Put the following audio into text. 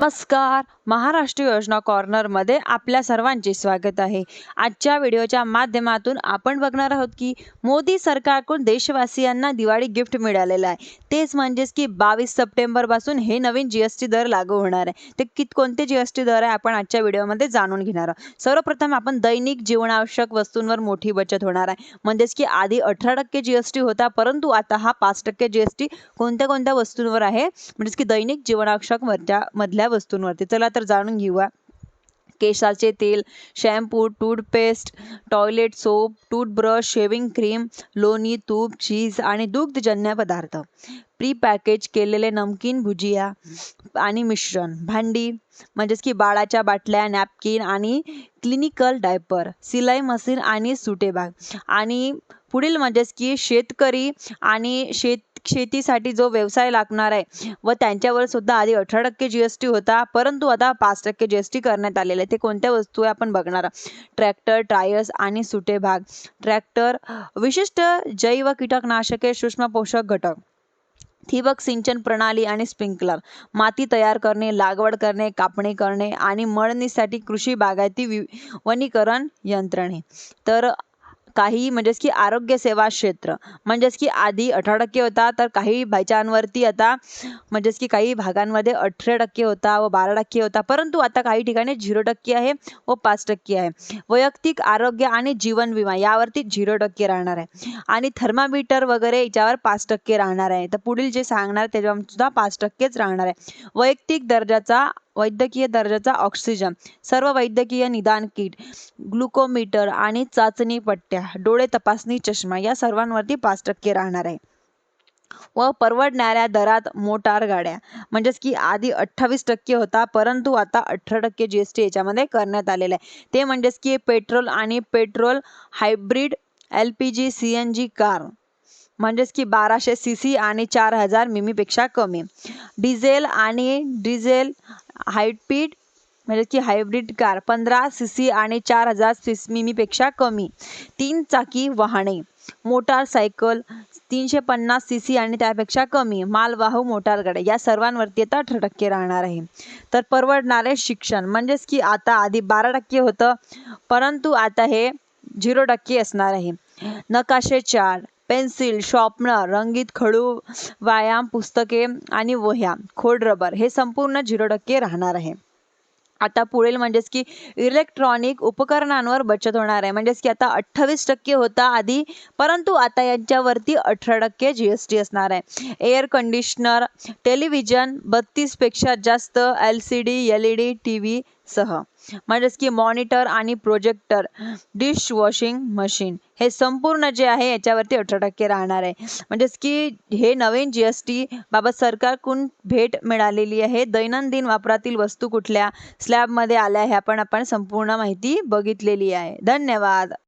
Namaskar Maharashtra योजना कॉर्नरमध्ये आपल्या सर्वांचे स्वागत आहे. आजच्या व्हिडिओच्या माध्यमातून आपण बघणार आहोत की मोदी सरकारकडून देशवासियांना दिवाळी गिफ्ट मिळालेलं आहे. तेच म्हणजेच की बावीस सप्टेंबरपासून हे नवीन जी एस टी दर लागू होणार आहे. ते कित कोणते जी एस टी दर आहे आपण आजच्या व्हिडिओमध्ये जाणून घेणार आहोत. सर्वप्रथम आपण दैनिक जीवनावश्यक वस्तूंवर मोठी बचत होणार आहे. म्हणजेच की आधी अठरा टक्के जी एस टी होता परंतु आता हा पाच टक्के जी एस टी कोणत्या कोणत्या वस्तूंवर आहे? म्हणजेच की दैनिक जीवनावश्यक मधल्या मधल्या वस्तूंवरती. चला तर जाणून घेऊया. केसाचे तेल shampoo toothpaste toilet soap toothbrush shaving cream लोणी तूप चीज आणि दुग्धजन्य पदार्थ. प्री पॅकेज केलेले नमकीन भुजिया आणि मिश्रण. भांडी म्हणजेच की बाळाच्या बाटल्या नॅपकिन आणि क्लिनिकल डायपर सिलाई मशीन आणि सुटेबाग आणि पुढील म्हणजेच की शेतकरी आणि शेत शेतीसाठी जो व्यवसाय लागणार आहे व त्यांच्यावर सुद्धा आधी अठरा टक्के जी एस टी होता परंतु आता पाच टक्के जी एस टी करण्यात आलेले आहे ते कोणत्या वस्तू आहे आपण बघणार ट्रॅक्टर टायर्स आणि सुटे भाग. ट्रॅक्टर विशिष्ट जैव कीटकनाशके सूक्ष्म पोषक घटक. ठिबक सिंचन प्रणाली आणि स्प्रिंकलर. माती तयार करणे लागवड करणे कापणी करणे आणि मळणीसाठी कृषी बागायती वि वनीकरण यंत्रणे. तर काही म्हणजेच की आरोग्य सेवा क्षेत्र. म्हणजेच की आधी अठरा टक्के होता तर काही बायचांवरती आता म्हणजेच की काही भागांमध्ये अठरा टक्के होता व बारा टक्के होता. परंतु आता काही ठिकाणी झिरो टक्के आहे व पाच टक्के आहे. वैयक्तिक आरोग्य आणि जीवन विमा यावरती झिरो टक्के राहणार आहे. आणि थर्मामीटर वगैरे याच्यावर पाच टक्के राहणार आहे. तर पुढील जे सांगणार त्याच्यावर सुद्धा पाच टक्केच राहणार आहे. वैयक्तिक दर्जाचा वैद्यकीय दर्जाचा ऑक्सिजन सर्व वैद्यकीय निदान किट ग्लुकोमीटर आणि चाचणी पट्ट्या डोळे तपासणी चष्मा या सर्वांवरती पाच टक्के राहणार आहे. व परवडणाऱ्या दरात मोटार गाड्या. म्हणजेच की आधी अठ्ठावीस टक्के होता परंतु आता अठरा टक्के जी एस टी याच्यामध्ये करण्यात आलेलं आहे. ते म्हणजेच की पेट्रोल आणि petrol hybrid L P G C N G car. म्हणजेच की बाराशे सी सी आणि चार हजार मिमीपेक्षा कमी. डिझेल आणि डिझेल हायब्रिड म्हणजे की हायब्रिड कार पंधरा सी सी आणि चार हजार सीस मिमीपेक्षा कमी. तीन चाकी वाहने मोटारसायकल तीनशे पन्नास सी सी आणि त्यापेक्षा कमी. मालवाहू मोटारगाड्या या सर्वांवरती आता अठरा टक्के राहणार आहे. तर परवडणारे शिक्षण म्हणजेच की आता आधी बारा टक्के होतं परंतु आता हे झिरो टक्के असणार आहे. नकाशे चार पेन्सिल शॉर्पनर रंगीत खडू व्यायाम पुस्तके आणि वह्या खोड रबर हे संपूर्ण झिरो टक्के राहणार आहे. आता पुढील म्हणजेच की इलेक्ट्रॉनिक उपकरणांवर बचत होणार आहे. म्हणजेच की आता अठ्ठावीस टक्के होता आधी परंतु आता यांच्यावरती अठरा टक्के जी एस टी असणार आहे. एअर कंडिशनर टेलिव्हिजन बत्तीसपेक्षा जास्त L C D L E D T V सह. म्हणजेच की मॉनिटर आणि प्रोजेक्टर डिश वॉशिंग मशीन हे संपूर्ण जे आहे याच्यावरती अठरा टक्के राहणार आहे. म्हणजेच की हे नवीन जी एस टी बाबत सरकारकडून भेट मिळालेली आहे. दैनंदिन वापरातील वस्तू कुठल्या स्लॅबमध्ये आल्या हे आपण आपण संपूर्ण माहिती बघितलेली आहे. धन्यवाद.